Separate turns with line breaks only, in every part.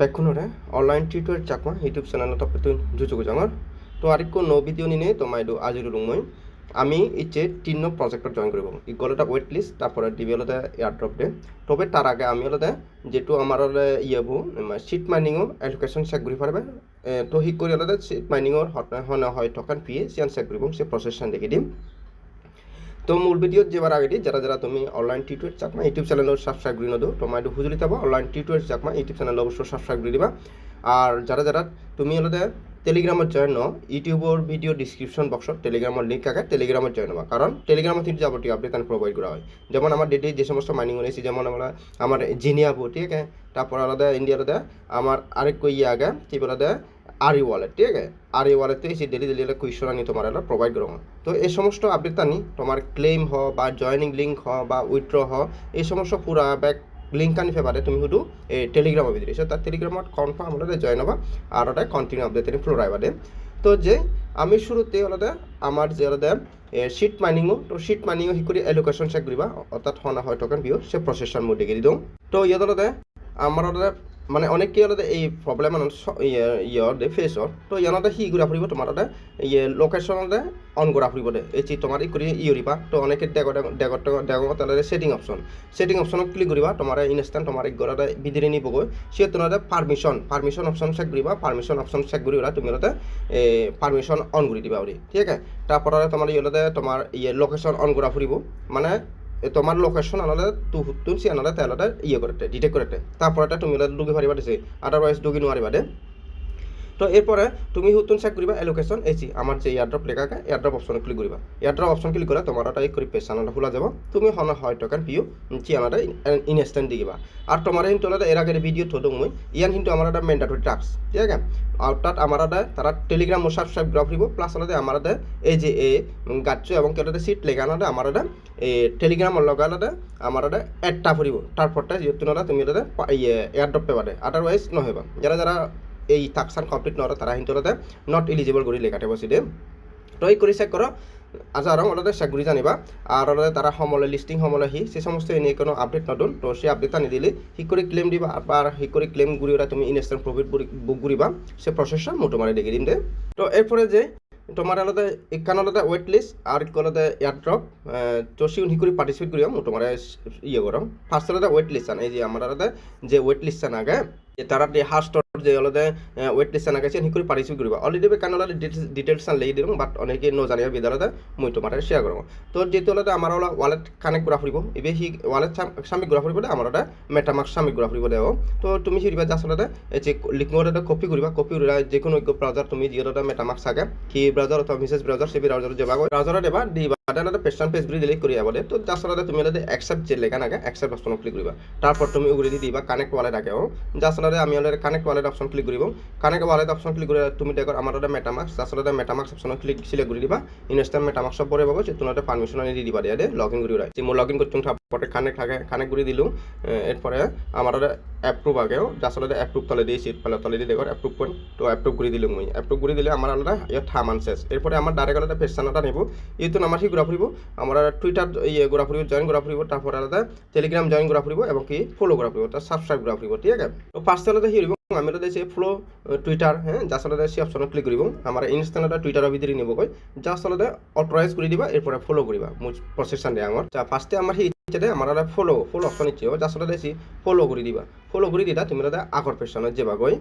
ಬೆಕ್ಕುನೋರೆ online tutor Chakma YouTube চেনেলত ತಪ್ಪತ್ತು ಜುಚುಗು ಜಾಂಗರ್ তো আর কো ন ভিডিও নিনে তোমায় দু আজি রুমই আমি ইচ্ছে তিন প্রজেক্টত জয়েন করব। ইগলটা ওয়েট লিস্ট তারপরে দিবি হলতে এয়ারড্রপ দে। তবে তাৰ আগে আমি olode যিটো আমাৰ আমার ইয়েবো চিট মাইনিংও এডুকেশ্যন চেক ঘুরি পারবে। তো শিক করে হলতে শিট মাইনিংর হন হয় টকান পিয়ে সিয়ান চেক ঘুরিব সে প্ৰচেছখন দেখি দিম। তো মূল ভিডিওত যাবার আগে যারা যারা তুমি অনলাইন টিউটোর চাকমা ইউটিউব চ্যানেলের সাবস্ক্রাইব করে তোমার একটু হুজুরি থাকব online tutor Chakma YouTube channel অবশ্যই সাবস্ক্রাইব করে দিবা। আর যারা যারা তুমি হলে টেলিগ্রামত জয়েন ন, ইউটিউবৰ ভিডিঅ' ডিসক্রিপশন বক্সত টেলিগ্রামের লিঙ্ক আগে টেলিগ্রামত জয়েন হবা। কারণ টেলিগ্রামত কিন্তু যাবতীয় আপডেট আমি প্রোভাইড করা হয়। যেমন আমার ডেটে যে সমস্ত মাইনিং হয়েছে যেমন আমরা আমার জিনিয়াবো ঠিক আছে? তারপর আলাদা ইন্ডিয়া আলাদা আমার আরেক ইয়ে আগে, কি বলে আরি ওয়ালেট ঠিক আছে? আরি ওয়ালেটে এসে ডেলি ডেলি কুইশন আনি তোমার এটা প্রোভাইড করো তো এই সমস্ত আপডেট আনি, তোমার ক্লেম হ বা জয়নিং লিঙ্ক হ বা উইথড্র হ এই সমস্ত পুরা ব্যাক লিঙ্ক আনি ফেবারে তুমি শুধু এই টেলিগ্রামত ভিতরে so তার টেলিগ্রামত কনফার্ম হলে জয়েন হবা আর ওটা কন্টিনিউ আপডেট তিনি ফ্লো রাইবাদে তো যে আমি শুরুতে হলতে আমার যে হলতে শিট মাইনিংও তো শিট মাইনিংও শিকৰি এলোকেশ্যন চেক কৰিবা অৰ্থাৎ হনা হয় টকেন বিও সে প্রসেসন মই দেখি দিওঁ তো ইয়াত আমার হলতে মানে অনেক কি হলতে এই প্রবলেম ইয়ে ফেসর তো ইয়ানতে সি ঘূৰা ফুৰিব, তোমাৰ তাতে ইয়ে লোকেশ্যনতে অন কৰা ফুৰিব দে। এই তোমাৰ কৰি ইয়ৰিবা তো অনেকে ডেগৰ ডেগৰ তালে সেটিং সেটিং অপশনত ক্লিক কৰিবা, তোমাৰ ইনষ্টেণ্ট তোমাৰ ঘৰতে বিদিৰে নিবগৈ। সে তোমাৰ পারমিশন পারমিশন অপশন চেক কৰিবা পারমিশন অপশন চেক কৰি ওলা তুমি হলতে পারমিশন অন কৰি দিবা ওরি ঠিক আছে? তারপরে তোমার ইয়ে তোমার ইয়ে লোকেশন অন করা ফুরিব মানে তোমার লোকেশন আনালে তু তুলছি সি তেলাটা ইয়ে করতে ডিটেক্ট করতে একটা তুমি পারিবা পাঠিয়েছি আদারওয়াইজ ডুগি নোৱাৰিবা দে। তো এরপরে তুমি হুতুন চেক কৰিবা এলোকেশন এসি আমার যে এয়ারড্রপ লেখাকে এয়ারড্রপ অপশন ক্লিক কৰিবা। এয়ারড্রপ অপশন ক্লিক করে তোমার একটা করে পেজ চ্যানেলটা খোলা যাব। তুমি হন হয় টকেন পিও চিয়ানাটা ইনস্ট্যান্ট দিবা। আর তোমার কিন্তু এর আগে ভিডিও থদো মই। ইয়ান কিন্তু আমার একটা ম্যান্ডাটরি টাস্ক ঠিক আছে? আর তাত আমার তারা টেলিগ্রাম ও সাবস্ক্রাইব করা ফুরিব প্লাস আলাদা আমার এই যে এ গাচ্ছ এবং কেউ সিট লেখা আলাদা আমার এই টেলিগ্রাম লগা আলাদা আমার একটা এডটা ফুরিব তারপরটা যেহেতু তুমি ইয়ে এয়ারড্রপ পেবারে আদারওয়াইজ নহবা। যারা যারা এই টাস্কখন কমপ্লিট নকৰে তারা কিন্তু আলাদা নট এলিজিবল কৰি লেখাতে বসি দে তো এই কৰি চেক আচ্ছা আর আলাদা চেক করে জানিবা। আর আলাদা তারা সমলে লিস্টিং সমলে হি সে সমস্ত এনে কোনো আপডেট নতুন, তো সেই আপডেট আনি দিলে সি করে ক্লেম দিবা আবার সি করে ক্লেম ঘুরি ওরা তুমি ইনস্ট্যান্ট প্রফিট বুক ঘুরিবা সে প্রসেসটা তোমার দেখে দিম দে। তো এরপরে যে তোমার আলাদা একান আলাদা ওয়েট লিস্ট আর এক আলাদা এয়ারড্রপ তো সি হি করে পার্টিসিপেট করিও তোমার ইয়ে করো ফার্স্ট আলাদা ওয়েট লিস্ট আন, এই যে আমার আলাদা যে ওয়েট লিস্ট আন আগে তারা যে যে গেছে হি করে পার্টিসিপেট করিবা অলরেডি কারণ আলাদা ডিটেলস লেগে দিলাম বাট অনেকে নজানিয়া বিদ্যালয়তে মই তোমার শেয়ার করব তো যেহেতু আলাদা আমার হলো ওয়ালেট কানেক্ট করা ফুরিব এবার সি ওয়ালেট সামিক করা ফুরিব আমার ওটা মেটামার্ক সামিক করা ফুরিব দেব তো তুমি সিরিবা জাস্ট আলাদা যে লিঙ্কর এটা কপি করিবা কপি করিবা যে কোনো তুমি যিহেতু মেটামার্ক থাকে সেই ব্রাউজার অথবা মিসেস ব্রাউজার সেই ব্রাউজার যাবা ব্রাউজারে দেবা দিবা আলাদা পেস্টান পেজ গুলি ডিলিট করি আবার তো জাস্ট আলাদা তুমি আলাদা অ্যাকসেপ্ট যে লেখা নাগে অ্যাকসেপ্ট অপশন ক্লিক করিবা তারপর তুমি উগড়ি দি দিবা কানেক্ট ওয়ালেট আগে জাস্ট আলাদা আমি আলাদা কানেক্ট ওয়ালেট অপশন ক্লিক করিব কানেক্ট ওয়ালেট অপশন ক্লিক করে তুমি দেখো আমার আলাদা মেটামার্কস জাস্ট আলাদা মেটামার্কস অপশন ক্লিক সিলেক্ট করে দিবা। ইনস্ট্যান্ট মেটামার্কস পরে পাবো যে তুমি পারমিশন আনি দিবা দিয়ে লগ ইন করি যে মই লগ ইন করতে তারপরে কানেক্ট থাকে কানেক্ট করে দিলু এরপরে আমার অ্যাপ্রুভ আগেও আলাদা অ্যাপ্রুভ তলে দিয়ে সিট পালে তলে দিয়ে দেখো অ্যাপ্রুভ পয়েন্ট তো অ্যাপ্রুভ করে দিলু মই। অ্যাপ্রুভ করে দিলে আমার আলাদা ইয়ে থামান শেষ এরপরে আমার ডাইরেক্ট আলাদা পেশানাটা নেব ইয়ে তো আমার সেই ঘুরা ফুরিব আমার টুইটার ইয়ে ঘোরা ফুরিব জয়েন করা ফুরিব তারপর আলাদা টেলিগ্রাম জয়েন করা ফুরিব এবং কি ফলো করা ফুরিব তার সাবস্ক্রাইব করা ফুরিব ঠিক আছে? তো ফার্স্ট আলাদা হিরিব আমি আলাদা ফ্লো টুইটার হ্যাঁ যার আলাদা সেই অপশন ক্লিক করব আমার ইনস্টাগ্রাম টুইটারের ভিতরে নিব কই জাস্ট আলাদা কৰি করে দিবা, এরপরে ফলো করিবা মো প্রসেসান দিয়ে আমার ফার্স্টে আমার সেই আমার ফলো ফলো অপশন ইচ্ছে যার সালে সি ফলো করে দিবা। ফলো করে দিলা তুমি আলাদা আগর পেশনে যাবা গই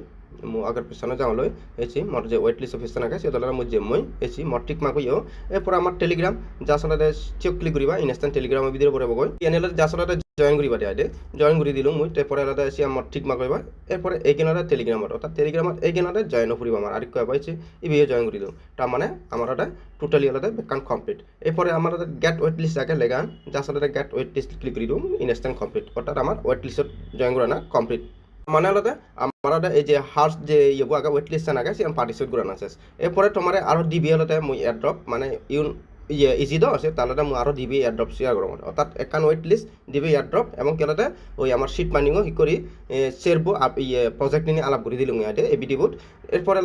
মো আগর পেশনে যাওয়ালৈ এসি মোর যে ওয়েট লিস্ট অফিস থাকে সে দলের মধ্যে মই এসি মোর টিক মাক ইয়ে এরপর আমার টেলিগ্রাম জাস্ট আলাদা চেক ক্লিক করিবা ইনস্ট্যান্ট টেলিগ্রামের ভিতরে পড়ে গই এনে জাস্ট আলাদা জয়েন করিবা দিয়া দে জয়েন করে দিলুম মই তারপরে আলাদা এসে আমার ঠিক মা কইবা এরপরে এই কেনারে টেলিগ্রামত অর্থাৎ টেলিগ্রামত এই কেনারে জয়েন ফুরিব আমার আর কয় পাইছে ই ভিডিও জয়েন করে দিও তার মানে আমার ওটা টোটালি আলাদা বেকান কমপ্লিট এরপরে আমার গেট ওয়েট লিস্ট আগে লেগান জাস্ট আলাদা গেট ওয়েট লিস্ট ক্লিক করে দিও ইনস্ট্যান্ট কমপ্লিট অর্থাৎ আমার ওয়েট লিস্টত জয়েন করা না কমপ্লিট মানে আলাদা আমার এই যে হার্স যে ইয়েবো আগে ওয়েট লিস্ট আগে সে পার্টিসিপেট করা আছে এরপরে তোমার আরও দিবি আলাদা মই এয়ারড্রপ মানে ইউন ইয়ে ইজি তো আছে তাহলে মই আরও দিবি এয়ারড্রপ শেয়ার করব অর্থাৎ একান ওয়েট লিস্ট দিবি এয়ারড্রপ এবং কেলাতে ওই আমার সিট মাইনিংও হি করি শেরবো ইয়ে প্রজেক্ট নিয়ে আলাপ করে দিলুম ইয়াতে এ বিডিবুট এরপরে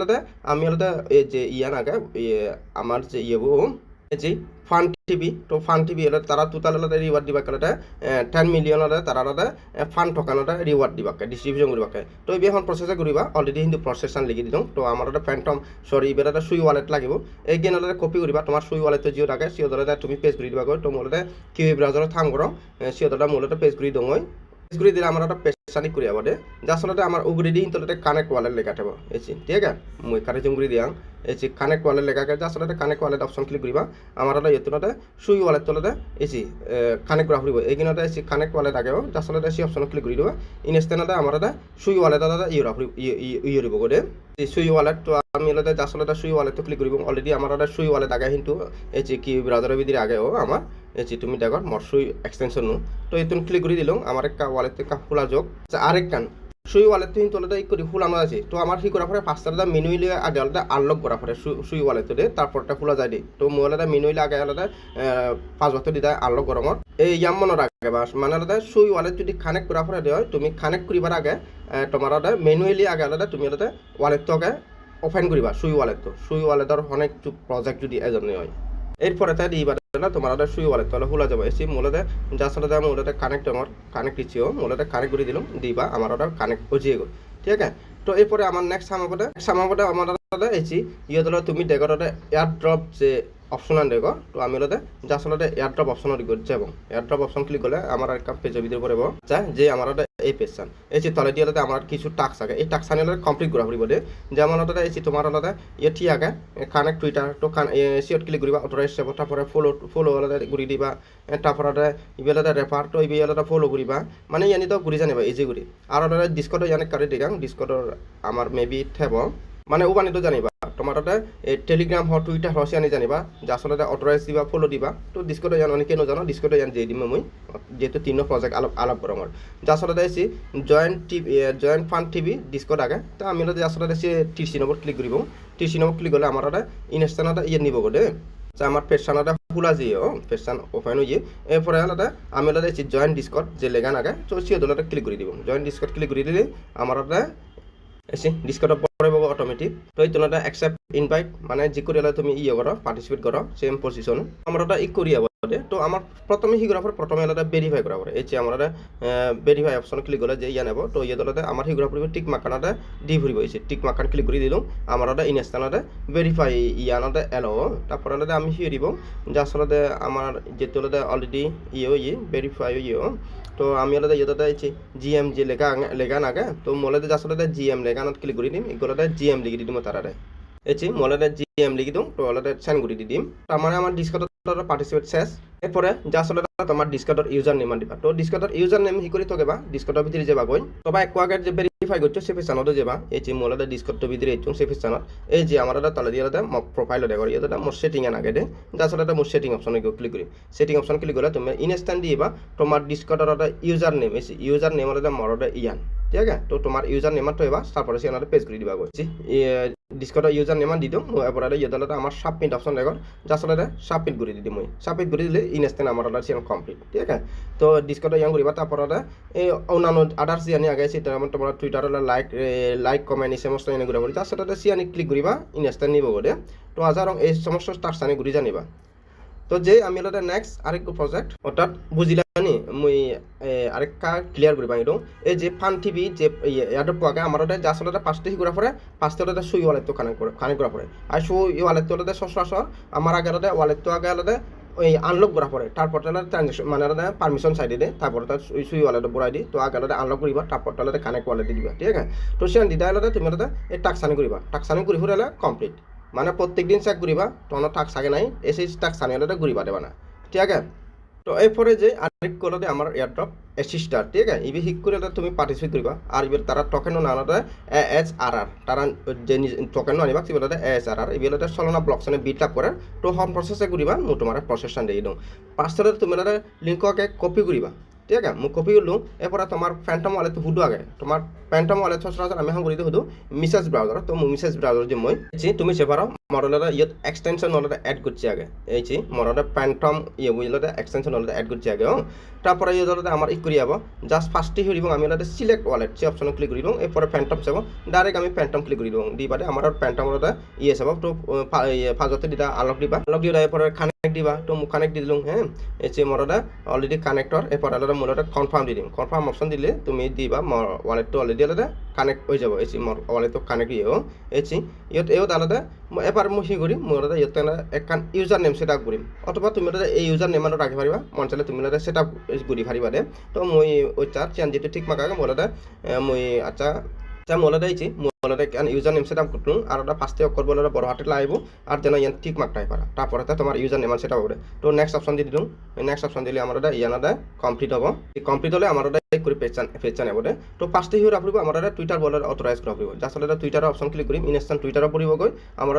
আমি আলাদা এই যে ইয়ান আগে ইয়ে আমার যে ইয়েবো যে ফান টিভি তো ফান টিভি হলে তারা টোটাল হলে রিওয়ার্ড দিবা কালে টেন মিলিয়ন হলে তারা হলে ফান টকান হলে রিওয়ার্ড দিবাকে ডিস্ট্রিবিউশন কৰিবাকে তো এই এখন প্ৰচেছে কৰিবা অলৰেডি কিন্তু প্ৰচেছন লিখি দিওঁ তো আমাৰ এটা ফেণ্টম চৰি এইবাৰ এটা চুই ৱালেট লাগিব। এই গেন হলে কপি কৰিবা, তোমাৰ চুই ৱালেটটো যিও থাকে সিহঁত হলে তুমি পেজ কৰি দিবাগৈ তো মোৰ কিউ ব্ৰাউজাৰত থাম কৰক সিহঁত হলে মোৰ পেজ কৰি দিওঁ পেজ কৰি দিলে আমাৰ এটা পেচানি কৰি আব দে যে আচলতে আমাৰ উগুৰি দি তলতে কানেক্ট ৱালেট লেখা থাকিব। এচি ঠিক আছে? মই কানেক্ট কৰি দিয়াং এচি কানেক্ট ৱালেট লেখাকে যে আচলতে কানেক্ট ৱালেট অপশ্যন ক্লিক কৰিবা আমাৰ এটা ইহঁততে চুই ৱালেট তলতে এচি কানেক্ট কৰা ফুৰিব এইখিনিতে এচি কানেক্ট ৱালেট আগেও, যে আচলতে এচি অপশ্যন ক্লিক কৰি দিবা। ইনষ্টেণ্টতে আমাৰ এটা চুই ৱালেট এটা ইউৰা ফুৰিব ইয়ে দিব গৈ এই সুই ওয়ালেট তো আমি হলে আসলে সুই ওয়ালেট ক্লিক করিব। অলরেডি আমার একটা সুই ওয়ালেট আগে কিন্তু, এই যে, কি ব্রাউজারের ভিতরে আগেও আমার, এই যে, তুমি দেখো, মোর সুই এক্সটেনশন তো এই তুমি ক্লিক করে দিলাম, আমার একটা ওয়ালেট থেকে খোলা যোগ আরেক কান। সুই ওয়ালেট কিন্তু অলরেডি ই করে খোলানো আছে তো আমার কি করা পরে পাঁচটা মেনুইলে আগে আলাদা আনলক করা পরে সুই ওয়ালেটে তারপরটা খোলা যায় দি তো মই আলাদা মেনুইলে আগে আলাদা পাঁচ বছর দিদা আনলক গরমত এই ইয়াম মনে রাখে বা মানে আলাদা সুই ওয়ালেট যদি কানেক্ট করা পরে দেয় তুমি কানেক্ট করিবার আগে তোমার আলাদা মেনুয়ালি আগে আলাদা তুমি আলাদা ওয়ালেটটো আগে ওপেন করিবা সুই ওয়ালেটটো সুই ওয়ালেটর অনেক প্রজেক্ট যদি এজনে হয়। এরপরে তাই দিবা না, তোমার আলাদা শুয়ে বলে। তাহলে হুলা যাবে। এসি মূলত যা সাথে আমি মূলত কানেক্ট আমার কানেক্ট দিচ্ছিও মূলত কানেক্ট করে দিলাম, দিবা, আমার ওটা কানেক্ট বুঝিয়ে গেল। ঠিক আছে? তো এরপরে আমার নেক্সট সামাপটা সামাপটা আমার এসি ইয়ে ধরো তুমি ডেকোরেটে এয়ার ড্রপ যে অপশন আন দেখো। তো আমি হলে যে আসলে এয়ারড্রপ অপশন করছে এবং এয়ারড্রপ অপশন ক্লিক করলে আমার একটা পেজের ভিতরে পড়ব চাই যে আমার এই পেজ চান। এই যে তলে দিয়ে আমার কিছু টাক্স আছে এই টাক্স আনি কমপ্লিট করা ফুরিব দে যেমন হতে এই যে তোমার ইয়ে ঠিক আগে কানেক্ট টুইটার তো কান সিওত ক্লিক করিবা অথরাইজ যাব তারপরে ফলো ফলো হলে ঘুরি দিবা। তারপরে ইবেলতে রেফার তো ইবে হলে ফলো করিবা মানে ইয়ানি তো ঘুরি জানিবা ইজি ঘুরি আর হলে ডিসকটো ইয়ানে কাটি দিগাং ডিসকটর আমার মেবি থেব মানে উবানিটো জানিবা। তাতে এই টেলিগ্ৰাম হওক, টুইটাৰ হওক আনি জানিবা যে আচলতে অথৰাইজ দিবা ফ'ল' দিবা, তো ডিস্কটো ইয়ান অনেকে নাজানো ডিস্কটো ইয়ান দিয়ে দিম মই, যিহেতু তিন প্ৰজেক্ট আলাপ আলাপ আমার যে আচলতে AC joint TV joint fund TV Discord আগে, তো আমি আচলতে সে টিসি নম্বর ক্লিক কৰিব। টিসি নম্বর ক্লিক করলে আমার ইনস্টানটা ইয়ে নিব দে যে আমার পেশানাটা খোলা যে ও পেশান ওপেন হয়ে এরপরে আলাদা আমি আলাদা জয়েন্ট ডিস্কট যে লেগান আগে, তো সে দলটা ক্লিক করে দিব। জয়েন্ট ডিস্কট ক্লিক করে দিলে আমার এসে ডিসকটত পড়ব অটোমেটিক তো এই তোলা একসেপ্ট ইনভাইট মানে যি করে তুমি ইয়ে করো পার্টিসিপেট করো সেম পজিশন আমরা ওটা ই করি আবার তো আমার প্রথমে হি করার পর প্রথমে আলাদা ভেরিফাই করা পরে এই যে আমরা ভেরিফাই অপশন ক্লিক করলে যে ইয়া নেব, তো ইয়ে দলতে আমার হি করার পরে টিক মাকানাটা দি ফুরিব এই টিক মাকান ক্লিক করে দিলাম আমার ওটা ইনস্টানাতে ভেরিফাই ইয়ানাতে এলো তারপরে আলাদা আমি হিয়ে দিব যে আসলে আমার যেহেতু আলাদা অলরেডি ইয়ে ইয়ে ভেরিফাই ইয়ে তো আমি আলাদা ইয়েতে চাইছি জিএম যে লেখা লেখা নাগে তো মোলাতে আসলে জিএম লেখানত ক্লিক করে দিম এগুলোতে জিএম লিখে দিম তারারে এছি মোলাতে জিএম লিখি দিম, তো ওলাতে সেন্ড করে দিম। তার মানে আমার ডিসকটত পার্টিসিপেট শেষ। এরপরে যে আসলে তোমার ডিসকটর ইউজার নেম দিবা। তো ডিসকটর ইউজার নেম হি করে থাকবা ডিসকটর ভিতরে যাবা গই তবে এক আগে যে ভেরিফাই করছ সে ফেসানত যাবা। এই যে মোলাতে ডিসকটর ভিতরে এইটো সে ফেসানত এই যে আমার তলে দিয়ে প্রোফাইল দেখো ইয়ে মোর সেটিং এন আগে দে যে আসলে মোর সেটিং অপশন ক্লিক করি সেটিং অপশন ক্লিক করলে তুমি ইনস্ট্যান্ট দিবা তোমার ডিসকটর ইউজার নেম এসে ইউজার নেম হলে মরদে ইয়ান। ঠিক আছে? তো তোমার ইউজার নেমার তো এবার তারপরে সে পেজ করে দিবা গেছি ডিসকটর ইউজার নেমান দি দিওঁ এবাৰ ইয়েদালতে আমার সাবমিট অপশন দেখো যা আসলে সাবমিট করে দিদি মই। সাবমিট করে দিলে ইনস্ট্যান্ট আমার অর্ডার সিয়ান কমপ্লিট ঠিক আছে? তো ডিসকটর ইয়াং করিবা তারপর এই অন্যান্য আদার্স সিয়ানি আগে সেটা তোমার টুইটার লাইক লাইক কমেন্ট এই সমস্ত এনে ঘুরা করি তার সাথে সিয়ানি ক্লিক করিবা ইনস্ট্যান্ট নিব গলে তো আজার এই সমস্ত স্টার্স আনি ঘুরি জানিবা। তো যে আমি হলো নেক্সট আরেক প্রজেক্ট অর্থাৎ বুঝিলানি মুই আরেকটা ক্লিয়ার করি বাঙি এই যে ফান টিভি যে ইয়াদের পোৱাকে আমার ওটা যে আসলে পাঁচটা হি করা পরে পাঁচটা ওটা সুই ওয়ালেট তো কানেক্ট করে কানেক্ট করা পরে আর সুই ওয়ালেট তো ওটা সচরাচর আমার আগে ওটা ওয়ালেট তো আগে আলাদা ওই আনলক করা পরে, তারপর তাহলে ট্রানজেকশন মানে পারমিশন সাইডে দে, তারপর তার সুই সুই ওয়ালেট বড়াই দি, তো আগে আনলক করিবা, তারপর তাহলে কানেক্ট ওয়ালেট দিবা, ঠিক আছে? তো সেখান দিদা আলাদা তুমি এই টাক্সানি করিবা। টাক্সানি করি ফুরালে কমপ্লিট মানে প্রত্যেক দিন চেক করিবা তখন টাক সাকে নাই এসে টাক সানি হলে ঘুরিবা দেবা না, ঠিক আছে? তো এরপরে যে আরেক করলে আমার এয়ারড্রপ এসিস্টার ঠিক আছে? ইবি হিক করে তুমি পার্টিসিপেট করিবা। আর ইবি তারা টকেনও না এ এস আর আর তারা যে টকেনও আনিবা সেগুলো এস আর আর এগুলো চলনা ব্লকসনে বিট আপ করে, তো হম প্রসেসে করিবা মু তোমার প্রসেসটা দিয়ে দিওঁ। পাঁচটা তুমি লিঙ্ককে কপি করিবা। ঠিক আছে, মোক কপি করলু এরপরে তোমার ফ্যান্টম ওয়ালেট হুদু আগে। তোমার ফ্যান্টম ওয়ালেট সচরাচর আমি এখন করি হুদু মিসেস ব্রাউজার তো মো মিসেস ব্রাউজার যে মই জি তুমি সে পারো মডেলটা ইয়ত এক্সটেনশন ওয়ালেট এড করছি আগে। এই জি মডেলটা ফ্যান্টম ইয়ে বুঝলে এক্সটেনশন ওয়ালেট এড করছি আগে তারপরে ইয়ে ধরতে আমার ই করি যাব জাস্ট ফার্স্টে হইব আমি ওটা সিলেক্ট ওয়ালেট সে অপশন ক্লিক করি দিও, এরপরে ফ্যান্টম চাব। ডাইরেক্ট আমি ফ্যান্টম ক্লিক করি দিও। দি বাদে আমার ফ্যান্টম ওটা ইয়ে চাব তো ফাজতে দিতা আলোক দিবা। আলোক দিয়ে এরপরে খানে দিবা, তো কানেক্ট দি দিলোঁ হ্যাঁ এসে মরদা অলরেডি কানেক্টর এরপর আলাদা মূলত কনফার্ম দি দিম। কনফার্ম অপশন দিলে তুমি দিবা ওয়ালেটটো অলরেডি আলাদা কানেক্ট হৈ যাব মর ওয়ালেটটো কানেক্ট দিয়ে এসি ইয়ত এত আলাদা এবার মই সি কৰিম, মোৰ দাদা ইয়াত একান ইউজাৰ নেম ছেট আপ কৰিম। অথবা তুমি দাদা এই ইউজাৰ নেম আৰু ৰাখি পাৰিবা, মন চালে তুমি দাদা ছেট আপ কৰি পাৰিবা দে। তো মই ওইটার চেঞ্জ যেটো ঠিক মাকাকে, মোৰ দাদা মই আচ্ছা আচ্ছা মোলা দিয়েছি কেন ইউজার নেম সেট আপ করতুন আর ওটা ফার্স্টে অক্ষর বলে বড় হাতে লাইব আর যেন ইয়ান ঠিক মার্কটাই পারা। তারপরে তোমার ইউজার নেম সেট হবে। তো নেক্সট অপশন দিয়ে দিলাম। নেক্সট অপশন দিলে আমার ওটা ইয়ান ওটা কমপ্লিট হব। কমপ্লিট হলে আমার করে পেচান পেচান নেব তো ফার্স্টে হিউর আপরিব আমার টুইটার বলে অথরাইজ করা পড়ব জাস্ট ওটা টুইটার অপশন ক্লিক করি ইনস্ট্যান্ট টুইটার পড়ব গই আমার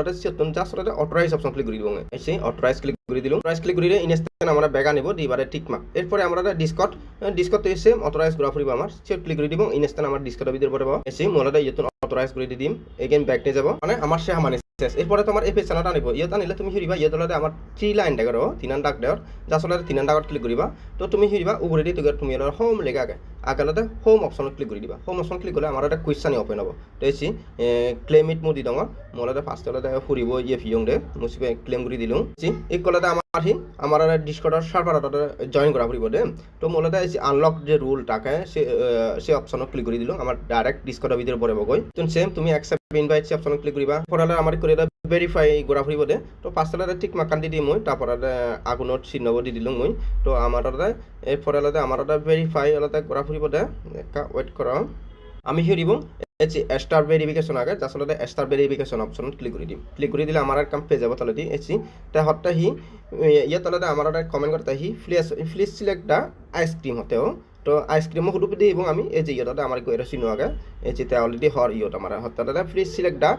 জাস্ট ওটা অথরাইজ অপশন ক্লিক করে দিব সেই অথরাইজ ক্লিক করে দিলাম। অথরাইজ ক্লিক করে ইনস্ট্যান্ট আমরা বেগা নিব দিবারে ঠিক মার্ক এরপরে আমরা ডিসকট ডিসকট এসে অথরাইজ করা পড়ব আমার। সে ক্লিক করে দিব ইনস্ট্যান্ট আমার ডিসকটের ভিতরে পড়ব। এসে মোলাটা ইয়েতুন অথরাইজ করে দি দিম এগেন ব্যাক নিয়ে যাব। মানে আমার সে মানে শেষ এরপরে তোমার এই পেছানাটা আনিব। ইয়ত আনিলে তুমি হিরিবা ইয়ত হলে আমার থ্রি লাইন ডাকর তিনান ডাক দেওয়ার যা আসলে তিনান ডাকত ক্লিক করিবা তো তুমি হিরিবা উপরে দিয়ে তুমি তুমি হোম লেগে আগে। আগালতে হোম অপশনত ক্লিক কৰি দিবা। হোম অপশন ক্লিক কৰিলে আমাৰ এটা কুৱেশ্যন অপেন হ'ব। তো এসি ক্লেম ইট মোৰ দি দওঁ মই ফাৰ্ষ্ট হলে ফুৰিব ইয়ে ফিয়ং দে। মুচিবে ক্লেম কৰি দিলোঁ এই কলতে আমাৰ আহি আমার ডিসকর্ডার সার্ভার জয়েন করা ফুরিব দে। তো মূলত এই আনলক যে রুল থাকে সে সে অপশনত ক্লিক করে দিলাম আমার ডাইরেক্ট ডিসকর্ডার ভিতরে পড়ব গই তো সেম তুমি অ্যাকসেপ্ট ইনভাইট সে অপশনত ক্লিক করিবা পড়ালে আমার করে ভেরিফাই করা ফুরিব দে। তো ফার্স্টে ঠিক মাকান দি দিই মই তারপর আগুনত চিহ্নব দি দিলোঁ মই। তো আমার এই পড়ালে আমার ভেরিফাই আলাদা করা ফুরিব দে। ওয়েট করা আমি হিরিব এচি স্টার ভেরিফিকেশন আগে আচলতে স্টার ভেরিফিকেশন অপশনত ক্লিক কৰি দিম। ক্লিক কৰি দিলে আমাৰ কাম পেজ যাব তলেদি এচি তে হতে হি ইয়াত তলতে আমাৰ কমেন্ট করতে হি please please select the ice cream হতেও তো আইসক্রিমও সুদু দি এবং আমি। এই যে ইয়তে আমার গৈ চিনো আগে এই যে অলরেডি হর ইয়ত আমার হতে please select the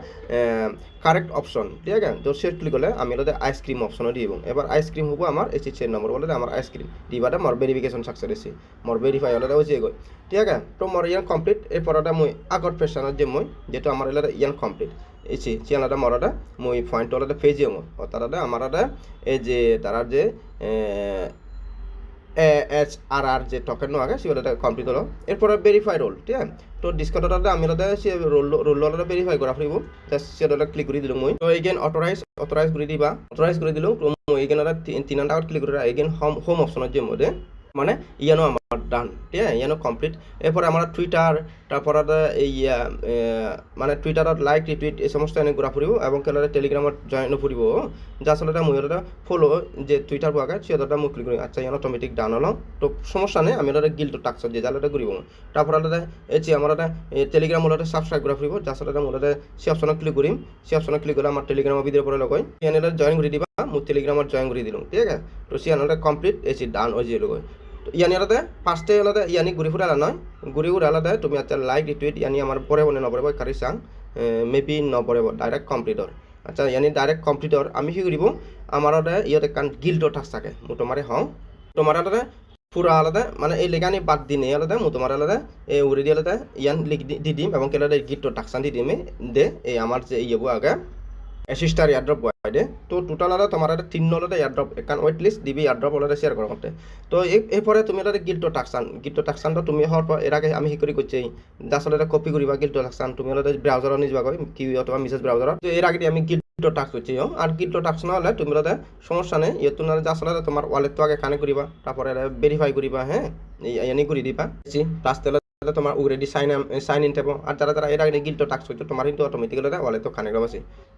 correct option ঠিক আছে? তো সে ক্লিক করলে আমি ওদের আইসক্রিম অপশনও দিব এবার আইসক্রিম হব আমার এই চেন নম্বর বলে আমার আইসক্রিম দিবাটা মোর ভেরিফিকেশন সাকসেস এসে মোর ভেরিফাই হলে হয়েছে গই ঠিক আছে? তো মোর ইয়ান কমপ্লিট এরপর মই আগর পেশানত যে মই, যেহেতু আমার এলাকা ইয়ান কমপ্লিট এসে চিয়ানাটা মরাটা মই পয়েন্ট হলে ফেজে মই। তারা আমার এই যে তারা যে এচ আর আর যে টকেন আগে সেগুলো কমপ্লিট হলো। এরপরে ভেরিফাই রোল ঠিক আছে? তো ডিসকটতে আমি হলে সে রোল রোল হলে ভেরিফাই করা ফুরিব জাষ্ট সেটা ক্লিক করে দিলো মই। তো এইগেন অথরাইজ অথরাইজ করে দিবা। অথরাইজ করে দিলো। মই এইগেন তিন টাকাত ক্লিক করে এইগেন হোম হোম অপশনত যে মধ্যে মানে ইয়ানো আমার ডান ঠিক আছে? ইয়ানো কমপ্লিট এরপরে আমরা টুইটার তারপর ইয়া মানে টুইটারত লাইক রিটুইট এই সমস্ত এনে ঘূৰা ফুৰিব এবং কেলে টেলিগ্রামত জয়েন ফুৰিব যা আচলতে মই এটা ফলো যে টুইটার পাকে সিহঁতটা মই ক্লিক করি আচ্ছা ইয়ান অটোমেটিক ডান হলো। তো সমস্যা নেই, আমি এটা গিল্টো টাক্সত যে যাতে ঘুরিব তারপর এটা এই যে আমার এটা টেলিগ্রাম মূলতে সাবস্ক্রাইব ঘূৰা ফুৰিব যা আচলতে মূলতে সে অপশনত ক্লিক কৰিম। সে অপশনত ক্লিক করে আমার টেলিগ্রামের ভিতরে পরে লগাই ইয়ান জয়েন করে দিবা, মোৰ টেলিগ্রামত জয়েন করে দিলোঁ, ঠিক আছে? তো সিয়ানটা কমপ্লিট এই ডান হয়ে যে লগৈ ইয়ানি আলাদা ফার্স্টে আলাদা, ইয়ানি ঘুরি ফুরে নয় ঘুরি ফুরে আলাদা তুমি আচ্ছা লাইক রিটুইট ইয়ানি আমার পরে বনে নপরেব কারি চাং মেবি নপরেব ডাইরেক্ট কমপ্লিটর আচ্ছা ইয়ানি ডাইরেক্ট কমপ্লিটর আমি কি কৰিব আমার ইয়াতে কান গিল্ডৰ টাস্ক থাকে। মই তোমাৰে হওঁ। তোমাৰ আলাদা পুরা আলাদা মানে এই লেখানি বাদ দিনে আলাদা মো তোমার আলাদা, এই উড়ে দিয়ে আলাদা, ইয়ান লিখ দি দিম, এবং কেলাদা গিট্টো টাকসান দি দিমে। দে, এই আমার যে ইয়েবো আগে। এসিস্টার ইয়ারড্রপ বয়াই দে। তো টোটাল আলাদা তোমার একটা তিন নলতে ইয়ারড্রপ একান ওয়েট লিস্ট দিবি ইয়ারড্রপ আলাদা শেয়ার করা তো এরপরে তুমি আলাদা গিল্টো টাকসান গিল্টো টাকসানটা তুমি হওয়ার পর এর আগে আমি শিকরি করছি জাস্ট আলাদা কপি করিবা গিল্টো টাকসান তুমি আলাদা ব্রাউজারও নিয়ে যাবা কি অথবা মিসেস ব্রাউজার তো এর আগে আমি গিল্টো টাক্স করছি আর গিল্টো টাক্স না হলে তুমি আলাদা সমস্যা নেই ইয়ে তুমি জাস্ট আলাদা তোমার ওয়ালেট তো আগে কানেক্ট করিবা তারপরে ভেরিফাই করিবা হ্যাঁ এনে করে দিবা। প্লাস তাহলে তোমার অলরেডি সাইন সাইন ইন থাকব। আর যারা যারা এর আগে গিল্টো টাক্স করছ তোমার কিন্তু অটোমেটিক্যালি ওয়ালে তো কানেক্ট হবে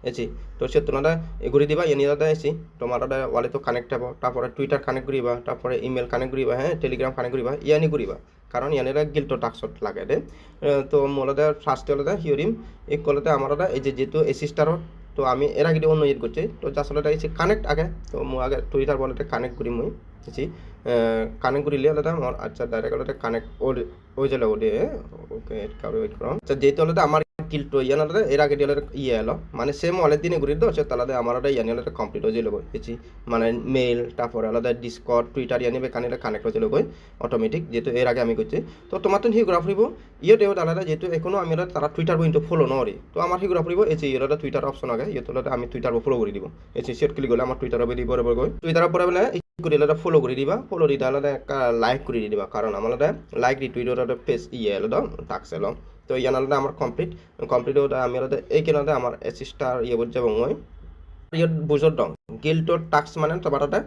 এসি তো সে তোমরা ঘুরে দিবা, এনে দাদা এসি তোমার ওয়ালে তো কানেক্ট হব। তারপরে টুইটার কানেক্ট করিবা তারপরে ইমেল কানেক্ট করিবা হ্যাঁ টেলিগ্রাম কানেক্ট করিবা ইয়ানি করিবা কারণ ইয়ানেরা গিল্টো টাক্সত লাগে দে তো মূলত ফার্স্টে হলে হিওরিম এক কলতে আমার এই যে যেহেতু এসিস্টারত তো আমি এর আগে অন্য ইয়ে করছি তো আসলে এসে কানেক্ট আগে, তো মই আগে টুইটার বলতে কানেক্ট করি মই এসি আচ্ছা ডাইৰেক্ট হ'লে কানেক্ট হৈ যালে ওদে ওকে কারও ওয়েট করো। আচ্ছা যেহেতু হলে আমার কিলটো ইয়ান হলে এর আগে দিয়ে ইয়ে এলো মানে সেম অনেক দিনে ঘুরি তো সে তাহলে আমার ইয়ানি হলে কমপ্লিট হয়ে যাবে গেছি মানে মেল তারপরে আলাদা ডিসকট টুইটার ইয়ানি কানে কানেক্ট হয়ে যাবে অটোমেটিক যেহেতু এর আগে আমি করছি। তো তোমার তো ঘুরা ফুরিব ইয়ে দেও আলাদা যেহেতু এখনও আমি তারা টুইটার বইটো ফলো নরি। তো আমার ঘুরা ফুরিব এই যে ইয়ে টুইটার অপশন আগে ইয়ে হলে আমি টুইটার ফলো করে দিব। এই সেট ক্লিক করলে আমার টুইটার দিব গই টুইটারের পরে বলে করে ফলো করে দিবা ফলো দিতে আলাদা লাইক করে দিবা কারণ আলাদা লাইক রিটুইট ওটা ফেস ইয়ে আলাদা টাক্স এলো। তো ইয়ান আলাদা আমার কমপ্লিট কমপ্লিট ওটা আমি আলাদা, এই কেন আমার অ্যাসিস্টার ইয়ে বলছে এবং ওই বুজত দং। গিল্টৰ টাস্ক মানে তোমাৰ তাতে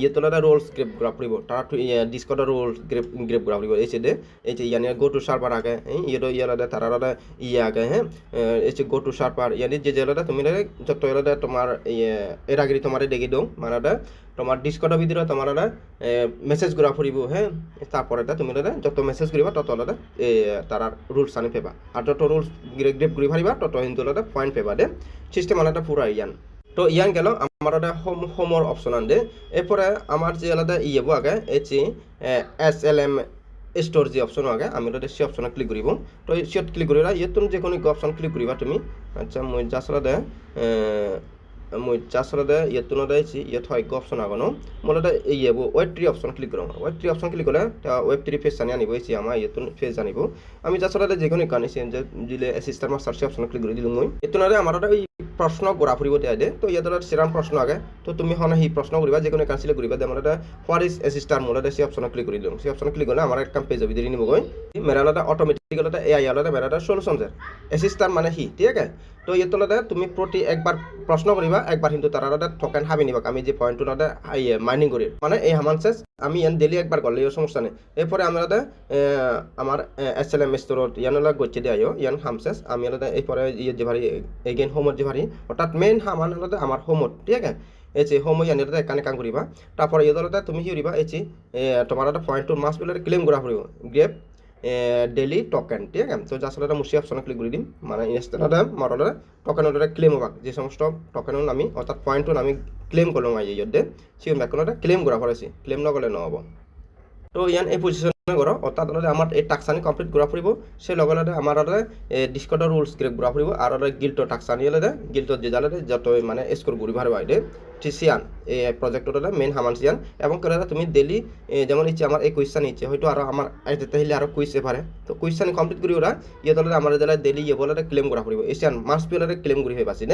ইয়াত তলতে ৰোলছ গ্ৰেপ কৰা ফুৰিব তাৰ ডিস্কটৰ ৰোলছ গ্ৰেপ গ্ৰেপ কৰা ফুৰিব এই দে এই যে ইয়ানে গো টু সার্ভার আগে ইয়েdo ইয়ালাদে তারালাদে ইয়ে আগে হ্যাঁ এই যে গো টু সার্ভার ইয়ানি যে জেলাদে তুমি যত ইয়ালাদে তোমার এর আগে তোমার দেখি দং মানে তোমার ডিস্কটৰ ভিতৰত তোমাৰ মেছেজ ঘূৰা ফুৰিব হে তারপরে তুমি যত মেছেজ ঘূৰিবা তত এই তার রুলস আনি পেবা আর যত রুলস গ্রেপ ঘূৰি ফাৰিবা, তত কিন্তু পয়েন্ট পেবা দে। সিস্টেম আলাদা পুরা ইয়ান। তো ইয়ান গেল আমার একটা হোম হোমর অপশন আনদে এরপরে আমার যে আলাদা ইয়ে আগে এচি এস এল এম স্টোর যে অপশন আগে, আমি ওটা সে অপশনে ক্লিক করিব তো সিট ক্লিক করিবা ইয়ে তুমি যে কোনো অপশন ক্লিক করিবা তুমি। আচ্ছা মই জাস্ট আলাদা মই জাস্ট আলাদা ইয়ে তুমি আলাদা ইয়ে ইয়ে হয় অপশন আগানো মই আলাদা ইয়ে ওয়েব ট্রি অপশন ক্লিক করো ওয়েব ট্রি অপশন ক্লিক করলে ওয়েব ট্রি ফেস জানি আনিব এসে আমার ইয়ে ফেস জানিব আমি জাস্ট আলাদা যে কোনো কানে যে দিলে অ্যাসিস্ট্যান্ট মাস্টার সে অপশন ক্লিক করে দিলো মই। এতো আমার ওই প্ৰশ্ন ঘূৰা ফুৰিব দিয়া দে তো ইয়াত চিৰাম প্ৰশ্ন আগে। তো তুমি হনে সেই প্ৰশ্ন কৰিবা, যিকোনো কাঞ্চিলে কৰিবা। দে মানে হোৱাট ইজ এচিষ্টাৰ মোৰ সেই অপশ্যনত ক্লিক কৰি দিওঁ সেই অপশ্যনত ক্লিক কৰিলে আমাৰ একটা পেজ ভিতৰি নিবগৈ। মেৰালতে অট'মেটিকলতে এ আই মেৰাটা সলিউশন যে। মানে সি, ঠিক আছে? তো ইয়াতলতে তুমি প্ৰতি একবাৰ প্ৰশ্ন কৰিবা, একবাৰ কিন্তু তাৰ টোকেন হাবি নিবাক আমি যে পইণ্টটোতে মাইনিং কৰি মানে এই হামান চেছ আমি ইয়ান ডেলি একবার করলে সমস্যা নেই। এরপরে আমরা আমার এস এল এম স্টোরত ইয়ান গচ্ছে দিয়ে ইয়ান হামসেস আমি এরপরে ইয়ে যে ভারি এগেইন হোমত যে ভারি অর্থাৎ মেইন হামান আলাদা আমার হোমত, ঠিক আছে? এচি হোম ইয়ানি আলাদা একানে কাম করিবা তারপরে ইয়ে আলাদা তুমি কি করিবা এচি তোমার একটা পয়েন্ট টু মাস বিলে ক্লেম করা পড়ব গ্রেপ ডেইলি টকেন ঠিক আছে? তো যার সাথে মুসি অপশনে ক্লিক করে দিম। মানে ইনস্টেন্টতে মরলে টকেনতে ক্লেম হবাক যে সমস্ত টকেনত আমি অর্থাৎ পয়েন্টত আমি ক্লেম করলাম আই ইয়তে। সিও ব্যাকনতে ক্লেম করা পড়েছি ক্লেম নগলে নহব। তো ইয়ান এই পজিশনে করো অর্থাৎ আমার এই টাক্সানি কমপ্লিট ঘূৰা ফুৰিব। সেই লগে লগে আমাৰ ডিস্কটৰ ৰুলছ গ্ৰেপ ঘূৰা ফুৰিব। আৰু গিল্টৰ টাক্সানি হলে গিল্টত যে জালে যত মানে স্কোর ঘুরি ভারে বাইরে সিয়ান এই প্রজেক্টটা মেইন হামান সিয়ান এবং কেন তুমি ডেলি যেমন ইচ্ছে আমার এই কুইশন ইচ্ছে, হয়তো আরও আমার যেতে হলে আরও কুইজ পারে তো কুইশন কমপ্লিট করি ওরা ইয়ে দলে আমার জেলা ডেলি ইয়ে বলে ক্লেম করা ফুরিব এসিয়ান মাস পিলারে ক্লেম করি হয়ে বাঁচি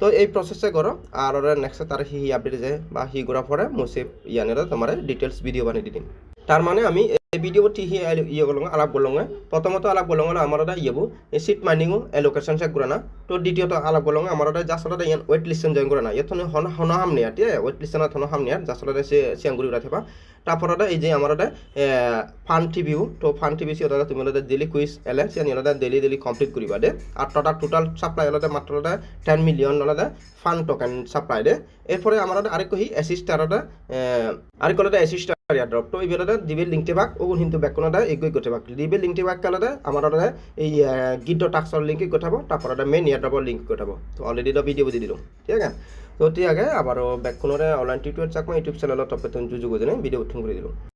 তো এই প্রসেসে করো আর নেক্সট তার হি আপডেট যায় বা হি করা পরে মুসে ইয়ানের তোমার ডিটেলস ভিডিও বানিয়ে দিম। তার মানে আমি এই ভিডিও হি ইয়ে করলাম আলাপ করলাম প্রথমত আলাপ করলাম আমার ওটা ইয়েবো সিট মাইনিংও এলোকেশন চেক করে না তো দ্বিতীয়ত আলাপ করলাম আমার ওটা জাস্ট ওটা ইয়ান ওয়েট লিস্টন জয়েন করে না ইয়াত হন হন হাম নেয়ার, ঠিক ওয়েট লিস্টন হন হাম নেয়ার জাস্ট ওটা সে সিয়াঙ্গুরি উঠা থাকা তারপর ওটা এই যে আমার ওটা ফান টিভিও তো ফান টিভি সি ওটা তুমি ওটা ডেলি কুইজ এলে সিয়ান ওটা ডেলি ডেলি কমপ্লিট করিবা দে। আর টোটাল টোটাল সাপ্লাই ওটা মাত্র ওটা টেন মিলিয়ন ওটা ফান টোকেন সাপ্লাই দে। এরপরে আমার ওটা আরেক কহি অ্যাসিস্টার ওটা আরেক ওটা অ্যাসিস্টার ইয়াৰ তো এইবিলাক দিবে লিংকটি বাক ও কিন্তু ব্যাকরণটা এগুই গোটে বাক দিবে লিংকটি বাক কালাতে আমার এই গীত টাক্সর লিঙ্কে গঠাব তারপর মেইন ইয়ারড্রপর লিঙ্ক গঠাব তো অলরেডি ভিডিও দিয়ে দিলাম ঠিক আছে? তো ঠিক আছে আবারও ব্যাকরণরে অনলাইন টিউটোরিয়াল চাকমা ইউটিউব চেনেলৰ তপে তুমি যুযোগ ভিডিও উঠুন করে দিলাম